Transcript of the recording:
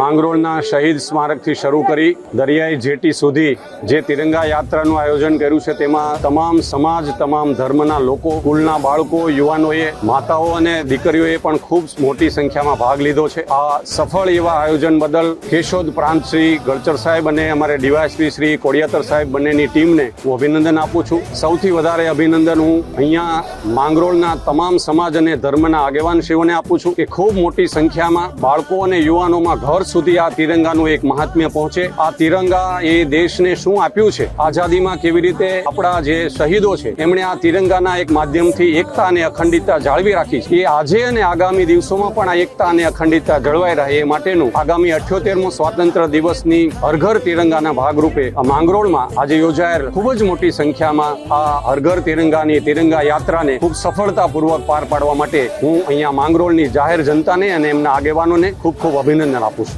માંગરોળના શહીદ સ્મારકથી શરૂ કરી દરિયાઈ જેટી સુધી જે તિરંગા યાત્રાનું આયોજન કર્યું છે, તેમાં તમામ સમાજ, તમામ ધર્મના લોકો, સ્કૂલના બાળકો, યુવાનોએ, માતાઓ અને દીકરીઓએ પણ ખૂબ મોટી સંખ્યામાં ભાગ લીધો છે. આ સફળ એવા આયોજન બદલ કેશોદ પ્રાંત શ્રી ગળચર સાહેબ અને અમારે ડીવાયસપી શ્રી કોડિયાતર સાહેબ બંનેની ટીમને હું અભિનંદન આપું છું. સૌથી વધારે અભિનંદન હું અહીંયા માંગરોળના તમામ સમાજ અને ધર્મના આગેવાનશ્રીઓને આપું છું કે ખૂબ મોટી સંખ્યામાં બાળકો અને યુવાનોમાં ઘર સુધી આ તિરંગાનું એક મહાત્મ્ય પહોંચે. આ તિરંગા એ દેશને શું આપ્યું છે? આઝાદીમાં કેવી રીતે આપણા જે શહીદો છે, એમણે આ તિરંગાના એક માધ્યમથી એકતા અને અખંડિતતા જાળવી રાખી છે. એ આજે અને આગામી દિવસોમાં પણ આ એકતા અને અખંડિતતા જળવાઈ રહે એ માટેનું આગામી અઠ્યોતેરમો સ્વાતંત્ર્ય દિવસની હરઘર તિરંગાના ભાગરૂપે માંગરોળમાં આજે યોજાયેલ ખૂબ જ મોટી સંખ્યામાં આ હરઘર તિરંગાની તિરંગા યાત્રાને ખૂબ સફળતાપૂર્વક પાર પાડવા માટે હું અહીંયા માંગરોળની જાહેર જનતાને અને એમના આગેવાનોને ખૂબ ખૂબ અભિનંદન આપું છું.